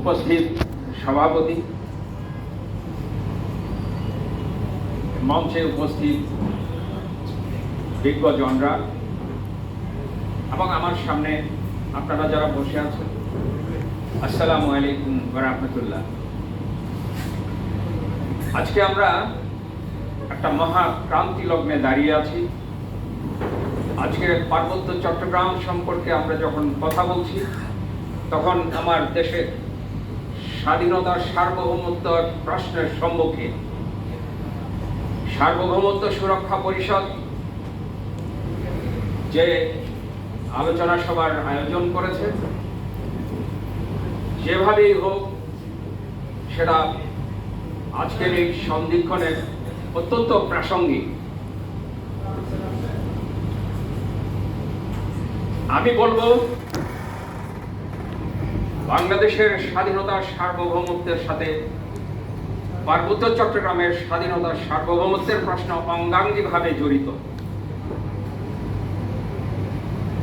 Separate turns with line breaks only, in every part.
উপস্থিত সভাপতি, মঞ্চে উপস্থিত বিজ্ঞজনরা এবং আমার সামনে আপনারা যারা বসে আছেন, আসসালামু আলাইকুম রহমতুল্লাহ আজকে আমরা একটা মহা ক্রান্তি লগ্নে দাঁড়িয়ে আছি। আজকে পার্বত্য চট্টগ্রাম সম্পর্কে আমরা যখন কথা বলছি, তখন আমার দেশের স্বাধীনতার সার্বভৌমত্ব প্রশ্নের সম্মুখীন সার্বভৌমত্ব সুরক্ষা পরিষদ, যে আলোচনা সভার আয়োজন করেছে, যেভাবেই হোক সেটা আজকের এই সন্ধিক্ষণের অত্যন্ত প্রাসঙ্গিক। আমি বলব বাংলাদেশের স্বাধীনতার সার্বভৌমত্বের সাথে পার্বত্য চট্টগ্রামের স্বাধীনতার সার্বভৌমত্বের প্রশ্ন অঙ্গাঙ্গিভাবে জড়িত।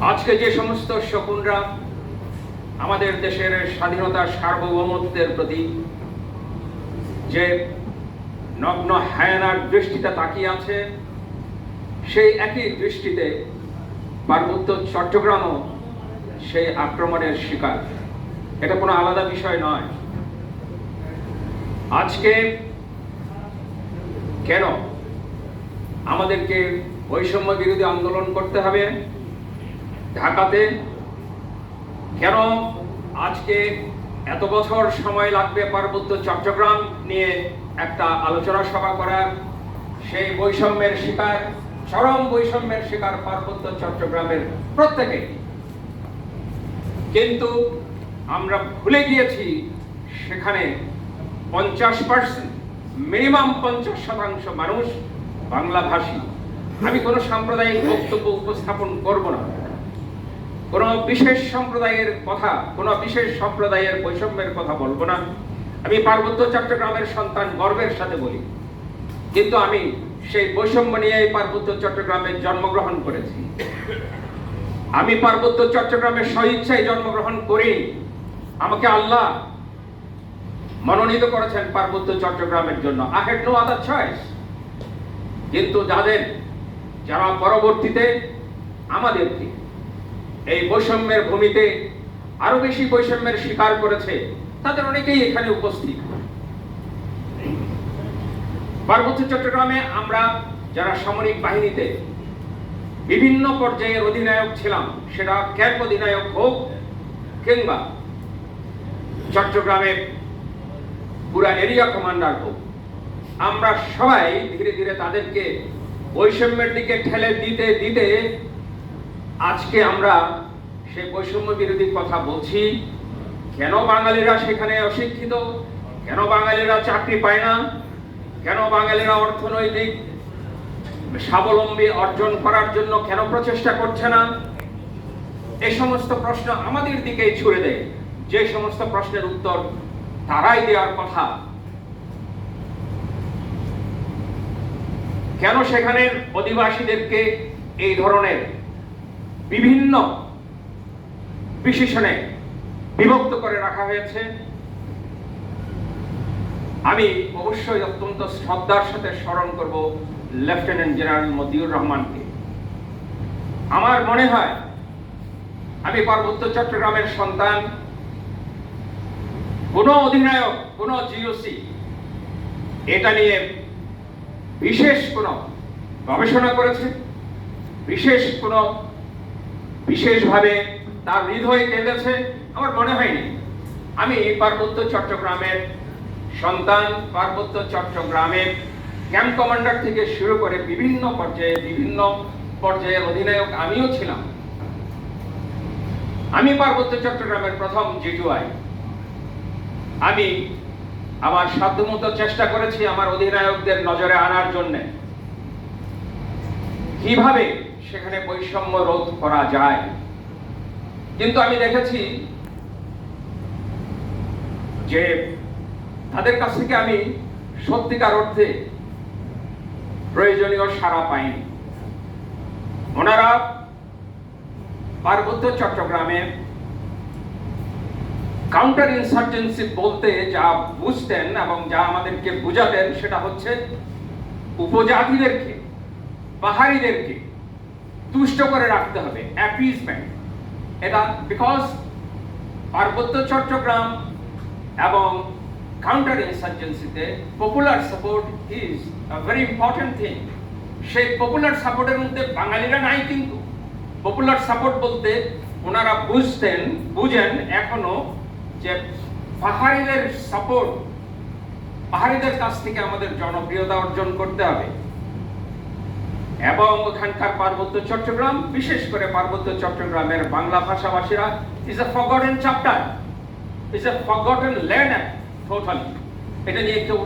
আজকে যে সমস্ত শকুনরা আমাদের দেশের স্বাধীনতার সার্বভৌমত্বের প্রতি যে নগ্ন হায়ানার দৃষ্টিতে তাকিয়ে আছে, সেই একই দৃষ্টিতে পার্বত্য চট্টগ্রামও সেই আক্রমণের শিকার। এটা কোনো আলাদা বিষয় নয়। আজকে কেন আমাদেরকে বৈষম্য বিরোধী আন্দোলন করতে হবে? ঢাকাতে কেন আজকে এত বছর সময় লাগবে পার্বত্য চট্টগ্রাম নিয়ে একটা আলোচনা সভা করার? সেই বৈষম্যের শিকার, চরম বৈষম্যের শিকার পার্বত্য চট্টগ্রামের প্রত্যেকে কিন্তু আমরা ভুলে গিয়েছি, সেখানে পঞ্চাশ পার্সেন্ট, মিনিমাম পঞ্চাশ শতাংশ মানুষ বাংলাভাষী। আমি কোনো সাম্প্রদায়িক বক্তব্য উপস্থাপন করব না। কোন বিশেষ সম্প্রদায়ের কথা, কোন বিশেষ সম্প্রদায়ের বৈষম্যের কথা বলব না। আমি পার্বত্য চট্টগ্রামের সন্তান গর্বের সাথে বলি। কিন্তু আমি সেই বৈষম্য নিয়ে পার্বত্য চট্টগ্রামে জন্মগ্রহণ করেছি। আমি পার্বত্য চট্টগ্রামে স্বইচ্ছায় জন্মগ্রহণ করি আমাকে আল্লাহ মনোনীত করেছেন পার্বত্য চট্টগ্রামের জন্য। I had no other choice কিন্তু যাদের, যারা পরবর্তীতে আমাদেরকে এই বৈষম্যের ভূমিতে আরও বেশি বৈষম্যের শিকার করেছে, তাদের অনেকেই এখানে উপস্থিত। পার্বত্য চট্টগ্রামে আমরা যারা সামরিক বাহিনীতে বিভিন্ন পর্যায়ের অধিনায়ক ছিলাম, সেটা ক্যাম্প অধিনায়ক হোক কিংবা চট্টগ্রামে পুরা এরিয়া কমান্ডার হোক। আমরা সবাই ধীরে ধীরে তাদেরকে বৈষম্যের দিকে ঠেলে দিতে দিতে আজকে আমরা সেই বৈষম্য বিরোধী কথা বলছি। কেন বাঙালিরা সেখানে অশিক্ষিত? কেন বাঙালিরা চাকরি পায় না? কেন বাঙালিরা অর্থনৈতিক স্বাবলম্বী অর্জন করার জন্য কেন প্রচেষ্টা করছে না? এ সমস্ত প্রশ্ন আমাদের দিকেই ছুড়ে দেয়। যে সমস্ত প্রশ্নের উত্তর তারাই দেওয়ার কথা। কেন সেখানের অধিবাসীদেরকে এই ধরনের বিভিন্ন বিশেষণে বিভক্ত করে রাখা হয়েছে? আমি অবশ্যই অত্যন্ত শ্রদ্ধার সাথে স্মরণ করব লেফটেন্যান্ট জেনারেল মতিউর রহমানকে। আমার মনে হয়, আমি পার্বত্য চট্টগ্রামের সন্তান কোন অধিনায়ক, কোন জিওসি এটা নিয়ে বিশেষ কোনো গবেষণা করেছে, বিশেষ কোনো বিশেষভাবে তার হৃদয় কেঁদেছে, আমার মনে হয়নি। আমি পার্বত্য চট্টগ্রামের সন্তান, পার্বত্য চট্টগ্রামের ক্যাম্প কমান্ডার থেকে শুরু করে বিভিন্ন পর্যায়ে, বিভিন্ন পর্যায়ের অধিনায়ক আমিও ছিলাম। আমি পার্বত্য চট্টগ্রামের প্রথম জিটুআই আমি আমার সাধ্যমতো চেষ্টা করেছি আমার অধিনায়কদের নজরে আনার জন্য। কীভাবে সেখানে বৈষম্য রোধ করা যায়? কিন্তু আমি দেখেছি যে তাদের কাছ থেকে আমি সত্যিকার অর্থে প্রয়োজনীয় সাড়া পাইনি। ওনারা পার্বত্য চট্টগ্রামে কাউন্টার ইনসার্জেন্সি বলতে যা বুঝতেন এবং যা আমাদেরকে বুঝাতেন সেটা হচ্ছে উপজাতিদেরকে, পাহাড়িদেরকে তুষ্ট করে রাখতে হবে অ্যাপিজমেন্ট এটা বিকজ পার্বত্য চট্টগ্রাম এবং counter ইনসার্জেন্সিতে popular support is very important thing সেই পপুলার সাপোর্টের মধ্যে বাঙালিরা নাই কিন্তু। পপুলার সাপোর্ট বলতে ওনারা বুঝতেন, বুঝেন এখনও যে পাহাড়িদের সাপোর্ট পাহাড়িদের কাছ থেকে আমাদের জনপ্রিয়তা অর্জন করতে হবে। এবং ওখানকার পার্বত্য চট্টগ্রাম, বিশেষ করে পার্বত্য চট্টগ্রামের Bangla ভাষাভাষীরা is a forgotten chapter is a forgotten land totally এটা নিয়ে কেউ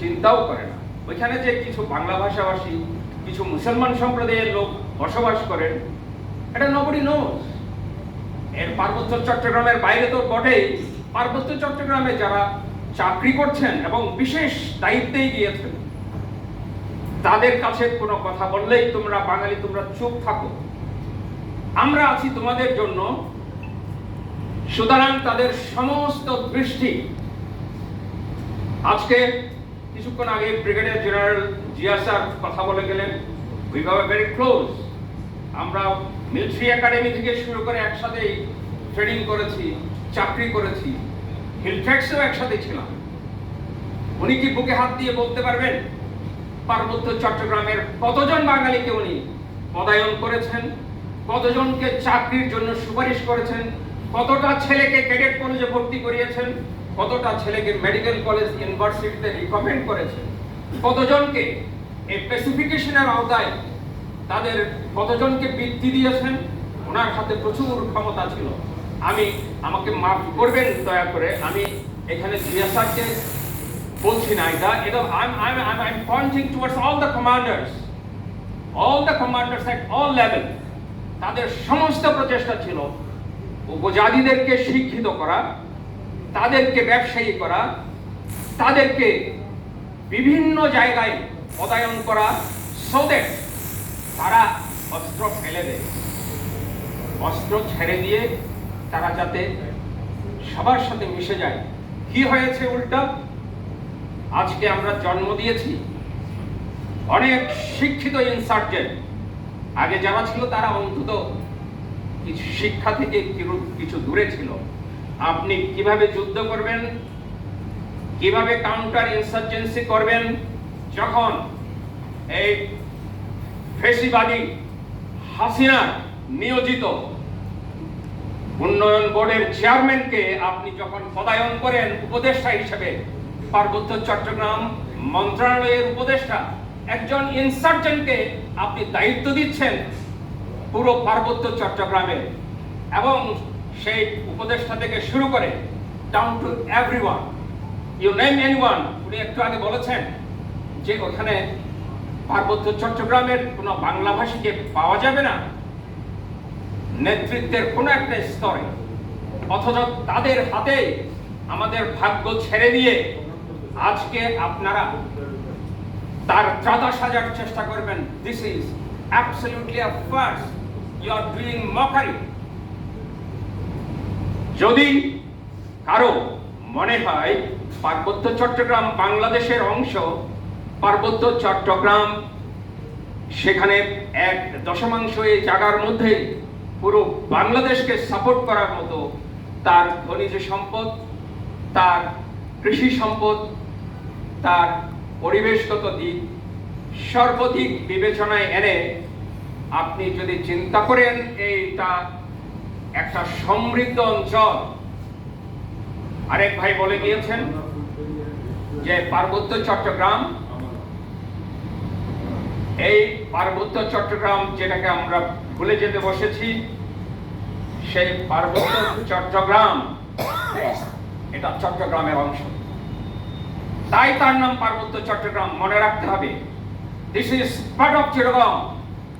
চিন্তাও করে না। ওইখানে যে কিছু বাংলা ভাষাভাষী, কিছু মুসলমান সম্প্রদায়ের লোক বসবাস করেন, এটা নবডি নোজ এর পার্বত্য চট্টগ্রামের বাইরে তো বটেই। পার্বত্য চট্টগ্রামে যারা চাকরি করছেন এবং বিশেষ দায়িত্বেই গিয়েছেন, তাদের কাছে কোনো কথা বললেই তোমরা বাঙালি, তোমরা চুপ থাকো। আমরা আছি তোমাদের জন্য। সুতরাং তাদের সমস্ত দৃষ্টি। আজকে কিছুক্ষণ আগে ব্রিগেডিয়ার জেনারেল জিয়া স্যার কথা বলে গেলেন। উই ভেরি ক্লোজ আমরা মিলিটারি একাডেমি থেকে শুরু করে একসাথেই ট্রেনিং করেছি, চাকরি করেছি। হিলফ্যাক্সেও একসাথে ছিলাম। উনি কি বুকে হাত দিয়ে বলতে পারবেন? পার্বত্য চট্টগ্রামের কতজন বাঙালিকে উনি পদায়ন করেছেন? কতজনকে চাকরির জন্য সুপারিশ করেছেন? কতটা ছেলেকে ক্যাডেট কলেজে ভর্তি করিয়েছেন? কতটা ছেলেকে মেডিকেল কলেজ, ইউনিভার্সিটিতে রিকমেন্ড করেছেন? কতজনকে এই স্পেসিফিকেশনের আওতায় তাদের কতজনকে বৃত্তি দিয়েছেন? ওনার হাতে প্রচুর ক্ষমতা ছিল। আমি, আমাকে মাফ করবেন দয়া করে, আমি এখানে জিয়াসারকে বলছি না এটা এটা I'm I'm I'm I'm pointing towards all the commanders. All the commanders at all level. তাদের সমস্ত প্রচেষ্টা ছিল উপজাতিদেরকে শিক্ষিত করা, তাদেরকে ব্যবসায়ী করা, তাদেরকে বিভিন্ন জায়গায় পদায়ন করা, so that তারা অস্ত্র ফেলে দেয়। অস্ত্র ছেড়ে দিয়ে তারা যাতে সবার সাথে মিশে যায়। কি হয়েছে উল্টা? আজকে আমরা জন্ম দিয়েছি। অনেক শিক্ষিত ইনসার্জেন্ট আগে যারা ছিল তারা অন্তত কিছু শিক্ষা থেকে কিছু দূরে ছিল। আপনি কীভাবে যুদ্ধ করবেন? কীভাবে কাউন্টার ইনসার্জেন্সি করবেন? যখন এই ফেসিবাদী হাসিনা নিয়োজিত। উন্নয়ন বোর্ডের চেয়ারম্যানকে আপনি যখন পদায়ন করেন উপদেষ্টা হিসেবে পার্বত্য চট্টগ্রাম মন্ত্রণালয়ের উপদেষ্টা, একজন ইনসার্জেন্টকে আপনি দায়িত্ব দিচ্ছেন পুরো পার্বত্য চট্টগ্রামে। এবং সেই উপদেষ্টা থেকে শুরু করে down to everyone you name anyone উনি একটু আগে বলেছেন যে ওখানে পার্বত্য চট্টগ্রামের কোনো বাংলাভাষীকে পাওয়া যাবে না? নেতৃত্বের কোনো একটা স্তরে, অথচ তাদের হাতে আমাদের ভাগ্য ছেড়ে দিয়ে আজকে আপনারা তার ত্রাতা সাজার চেষ্টা করবেন। This is absolutely first you are doing mockery যদি কারও মনে হয় পার্বত্য চট্টগ্রাম বাংলাদেশের অংশ পার্বত্য চট্টগ্রাম, সেখানে এক দশমাংশ এই জায়গার মধ্যে পুরো বাংলাদেশকে সাপোর্ট করার মতো তার খনিজ সম্পদ, তার কৃষি সম্পদ, তার পরিবেশগত দিক সর্বাধিক বিবেচনায় এনে আপনি যদি চিন্তা করেন, এইটা একটা সমৃদ্ধ অঞ্চল। আরেক ভাই বলে গিয়েছেন যে পার্বত্য চট্টগ্রাম এই পার্বত্য চট্টগ্রাম যেটাকে আমরা ভুলে যেতে বসেছি, সেই পার্বত্য চট্টগ্রাম এটা চট্টগ্রামের অংশ। তাই তার নাম পার্বত্য চট্টগ্রাম মনে রাখতে হবে। This is part of Chittagong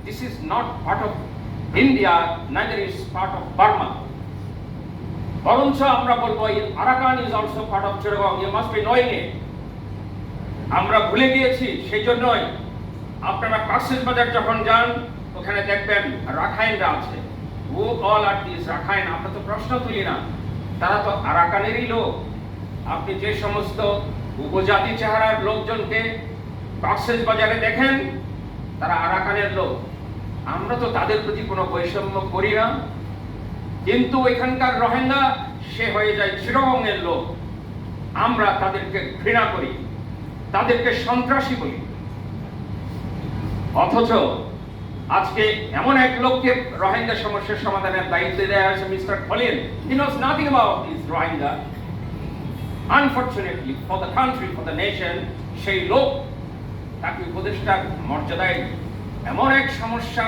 this is not part of India neither is part of Burma বরঞ্চ আমরা বলব Arakan is also part of Chittagong you must be knowing আমরা ভুলে গিয়েছি, সেই জন্যই আপনারা কাশিস বাজার যখন যান, ওখানে দেখবেন রাখাইনরা আছে। ও, অল আর দিস রাখাইন আমরা তো প্রশ্ন তুলি না। তারা তো আরাকানেরই লোক। আপনি যে সমস্ত উপজাতি চেহারার লোকজনকে কক্সেস বাজারে দেখেন, তারা আরাকানের লোক। আমরা তো তাদের প্রতি কোনো বৈষম্য করি না। কিন্তু এখানকার রোহিঙ্গা, সে হয়ে যায় চিরঙের লোক। আমরা তাদেরকে ঘৃণা করি, তাদেরকে সন্ত্রাসী বলি। অথচ আজকে এমন এক লোককে রোহিঙ্গা সমস্যার সমাধানের দায়িত্ব দেওয়া হয়েছে mister Khalil. He knows nothing about this Rohingya unfortunately for the country for the nation সেই লোক তাকে উপদেষ্টার মর্যাদায় এমন এক সমস্যা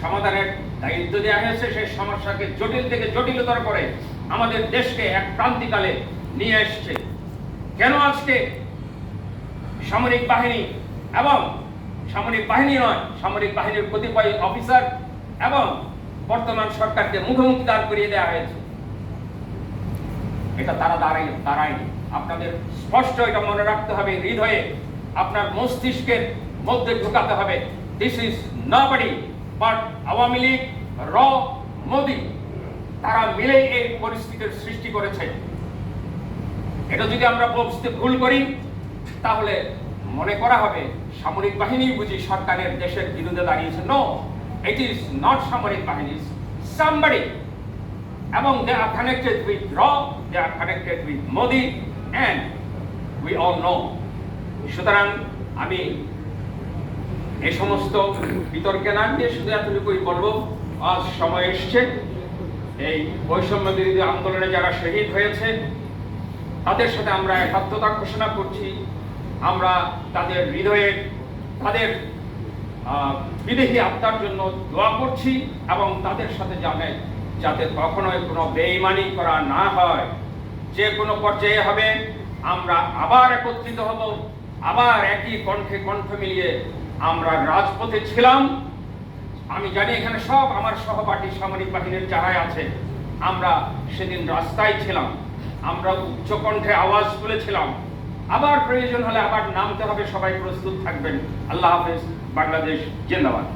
সমাধানের দায়িত্ব দেওয়া হয়েছে, সেই সমস্যাকে জটিল থেকে জটিলতর করে আমাদের দেশকে এক ক্রান্তিকালে নিয়ে এসছে। কেন আজকে সামরিক বাহিনী এবং সামরিক বাহিনী নয়, সামরিক বাহিনীর কতিপয় অফিসার এবং বর্তমান সরকারকে মুখোমুখি দাঁড় করিয়ে দেওয়া হয়েছে। এটা তারা দাঁড়াই দাঁড়ায়নি আপনাদের স্পষ্ট এটা মনে রাখতে হবে হৃদয়ে আপনার মস্তিষ্কের মধ্যে ঢুকাতে হবে this is nobody but Awami League, র, মোদি। তারা মিলে এই পরিস্থিতির সৃষ্টি করেছে। এটা যদি আমরা বুঝতে ভুল করি, তাহলে মনে করা হবে, সামরিক বাহিনী বুঝি সরকারের দেশের বিরুদ্ধে দাঁড়িয়েছে। নো ইট ইজ নট সামরিক বাহিনী সামবাড়ি এবং দে আর কানেক্টেড উইথ র they are connected with Modi and we all know সুতরাং আমি এই সমস্ত বিতর্কে না দিয়ে শুধু এতটুকুই বলব, আজ সময় এসছে। এই বৈষম্য বিরোধী আন্দোলনে যারা শহীদ হয়েছে, তাদের সাথে আমরা একাত্মতা ঘোষণা করছি। আমরা তাদের হৃদয়ে, তাদের বিদেহী আত্মার জন্য দোয়া করছি এবং তাদের সাথে জানে যাতে কখনোই কোনো বেইমানি করা না হয়। যে কোনো পর্যায়ে হবে, আমরা আবার একত্রিত হব, আবার একই কণ্ঠে কণ্ঠ মিলিয়ে আমরা রাজপথে ছিলাম। আমি জানি এখানে সব আমার সহপাঠী সামরিক বাহিনীর যারাই আছে, আমরা সেদিন রাস্তায় ছিলাম, আমরা উচ্চকণ্ঠে আওয়াজ তুলেছিলাম। আবার প্রয়োজন হলে আবার নামতে হবে সবাই প্রস্তুত থাকবেন। আল্লাহ হাফেজ বাংলাদেশ জিন্দাবাদ।